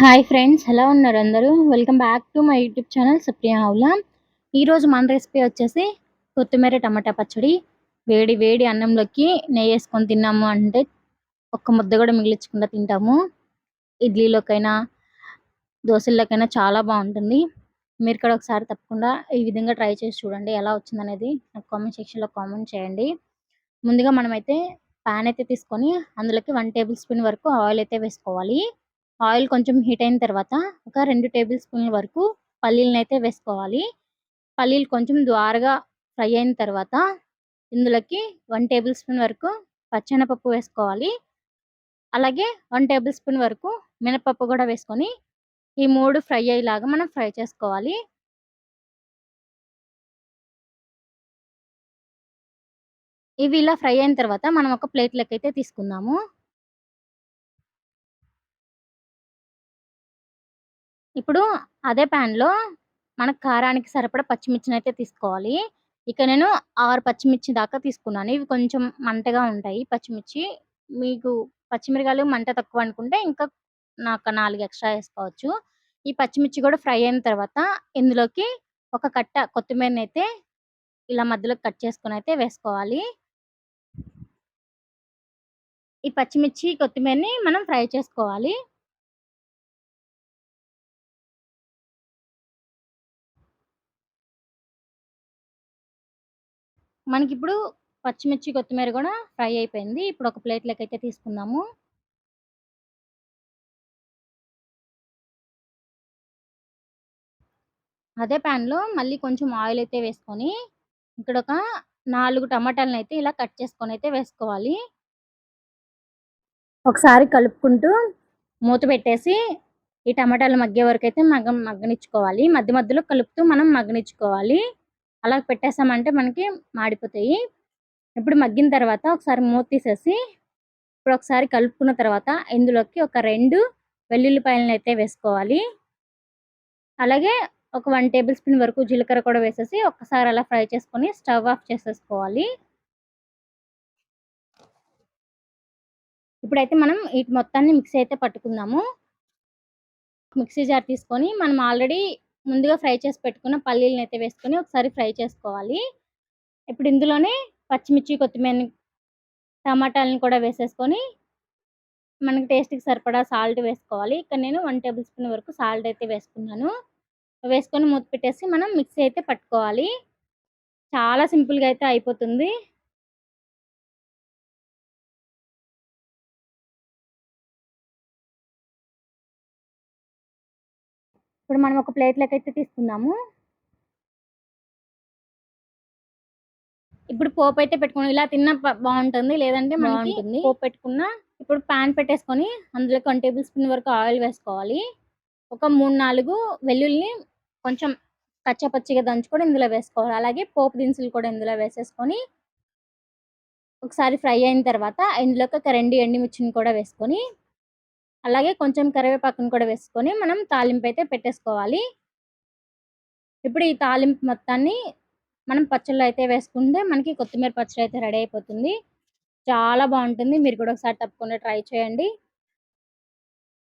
Hi friends ఎలా ఉన్నారు అందరూ. Welcome back to my YouTube channel Supriya హౌలా ఈరోజు మన రెసిపీ వచ్చేసి కొత్తిమీర టమాటా పచ్చడి. వేడి వేడి అన్నంలోకి నెయ్యి వేసుకొని తిన్నాము అంటే ఒక్క ముద్ద కూడా మిగిలించకుండా తింటాము. ఇడ్లీలోకైనా దోశల్లోకైనా చాలా బాగుంటుంది. మీరు కూడా ఒకసారి తప్పకుండా ఈ విధంగా ట్రై చేసి చూడండి ఎలా వచ్చిందనేది నాకు కామెంట్ సెక్షన్లో కామెంట్ చేయండి. ముందుగా మనమైతే ప్యాన్ అయితే తీసుకొని అందులోకి వన్ టేబుల్ స్పూన్ వరకు ఆయిల్ అయితే వేసుకోవాలి. ఆయిల్ కొంచెం హీట్ అయిన తర్వాత ఒక రెండు టేబుల్ స్పూన్ల వరకు పల్లీలను అయితే వేసుకోవాలి. పల్లీలు కొంచెం ద్వారగా ఫ్రై అయిన తర్వాత ఇందులోకి వన్ టేబుల్ స్పూన్ వరకు పచ్చెనపప్పు వేసుకోవాలి. అలాగే వన్ టేబుల్ స్పూన్ వరకు మినపప్పు కూడా వేసుకొని ఈ మూడు ఫ్రై అయ్యేలాగా మనం ఫ్రై చేసుకోవాలి. ఇవి ఇలా ఫ్రై అయిన తర్వాత మనం ఒక ప్లేట్లోకి అయితే తీసుకుందాము. ఇప్పుడు అదే ప్యాన్‌లో మనకు కారానికి సరిపడా పచ్చిమిర్చిని అయితే తీసుకోవాలి. ఇక నేను ఆరు పచ్చిమిర్చి దాకా తీసుకున్నాను. ఇవి కొంచెం మంటగా ఉంటాయి పచ్చిమిర్చి. మీకు పచ్చిమిరకాయలు మంట తక్కువ అనుకుంటే ఇంకా నాకు నాలుగు ఎక్స్‌ట్రా వేసుకోవచ్చు. ఈ పచ్చిమిర్చి కూడా ఫ్రై అయిన తర్వాత ఇందులోకి ఒక కట్ట కొత్తిమీరని అయితే ఇలా మధ్యలో కట్ చేసుకుని అయితే వేసుకోవాలి. ఈ పచ్చిమిర్చి, కొత్తిమీరని మనం ఫ్రై చేసుకోవాలి. మనకిప్పుడు పచ్చిమిర్చి, కొత్తిమీర కూడా ఫ్రై అయిపోయింది. ఇప్పుడు ఒక ప్లేట్‌లోకి అయితే తీసుకుందాము. అదే ప్యాన్‌లో మళ్ళీ కొంచెం ఆయిల్ అయితే వేసుకొని ఇక్కడ ఒక నాలుగు టమాటాలను అయితే ఇలా కట్ చేసుకొని అయితే వేసుకోవాలి. ఒకసారి కలుపుకుంటూ మూత పెట్టేసి ఈ టమాటాలు మగ్గే వరకు అయితే మగ్గ మగ్గనిచ్చుకోవాలి. మధ్య మధ్యలో కలుపుతూ మనం మగ్గనిచ్చుకోవాలి. అలా పెట్టేసామంటే మనకి మాడిపోతాయి. ఇప్పుడు మగ్గిన తర్వాత ఒకసారి మూత తీసేసి ఇప్పుడు ఒకసారి కలుపుకున్న తర్వాత ఇందులోకి ఒక రెండు వెల్లుల్లిపాయలను అయితే వేసుకోవాలి. అలాగే ఒక వన్ టేబుల్ స్పూన్ వరకు జీలకర్ర కూడా వేసేసి ఒక్కసారి అలా ఫ్రై చేసుకొని స్టవ్ ఆఫ్ చేసేసుకోవాలి. ఇప్పుడైతే మనం వీటి మొత్తాన్ని మిక్సీ అయితే పట్టుకుందాము. మిక్సీ జార్ తీసుకొని మనం ఆల్రెడీ ముందుగా ఫ్రై చేసి పెట్టుకున్న పల్లీలను అయితే వేసుకొని ఒకసారి ఫ్రై చేసుకోవాలి. ఇప్పుడు ఇందులోనే పచ్చిమిర్చి, కొత్తిమీర టమాటాలను కూడా వేసేసుకొని మనకి టేస్ట్‌కి సరిపడా సాల్ట్ వేసుకోవాలి. ఇక్కడ నేను వన్ టేబుల్ స్పూన్ వరకు సాల్ట్ అయితే వేసుకున్నాను. వేసుకొని మూత పెట్టేసి మనం మిక్సీ అయితే పట్టుకోవాలి. చాలా సింపుల్‌గా అయితే అయిపోతుంది. ఇప్పుడు మనం ఒక ప్లేట్‌లోకి అయితే తీసుకుందాము. ఇప్పుడు పోపు అయితే పెట్టుకున్నాం. ఇలా తిన్నా ప బావుంటుంది. లేదంటే మనకి పోపు పెట్టుకున్నా ఇప్పుడు పాన్ పెట్టేసుకొని అందులోకి 1 టేబుల్ స్పూన్ వరకు ఆయిల్ వేసుకోవాలి. ఒక 3, 4 వెల్లుల్లిని కొంచెం కచ్చా పచ్చిగా దంచుకొని ఇందులో వేసుకోవాలి. అలాగే పోపు దినుసులు కూడా ఇందులో వేసేసుకొని ఒకసారి ఫ్రై అయిన తర్వాత ఇందులోకి ఒక 2 ఎండుమిర్చిని కూడా వేసుకొని అలాగే కొంచెం కరివేపాకుని కూడా వేసుకొని మనం తాలింపు అయితే పెట్టేసుకోవాలి. ఇప్పుడు ఈ తాలింపు మొత్తాన్ని మనం పచ్చళ్ళు అయితే వేసుకుంటే మనకి కొత్తిమీర పచ్చడి అయితే రెడీ అయిపోతుంది. చాలా బాగుంటుంది మీరు కూడా ఒకసారి తప్పకుండా ట్రై చేయండి.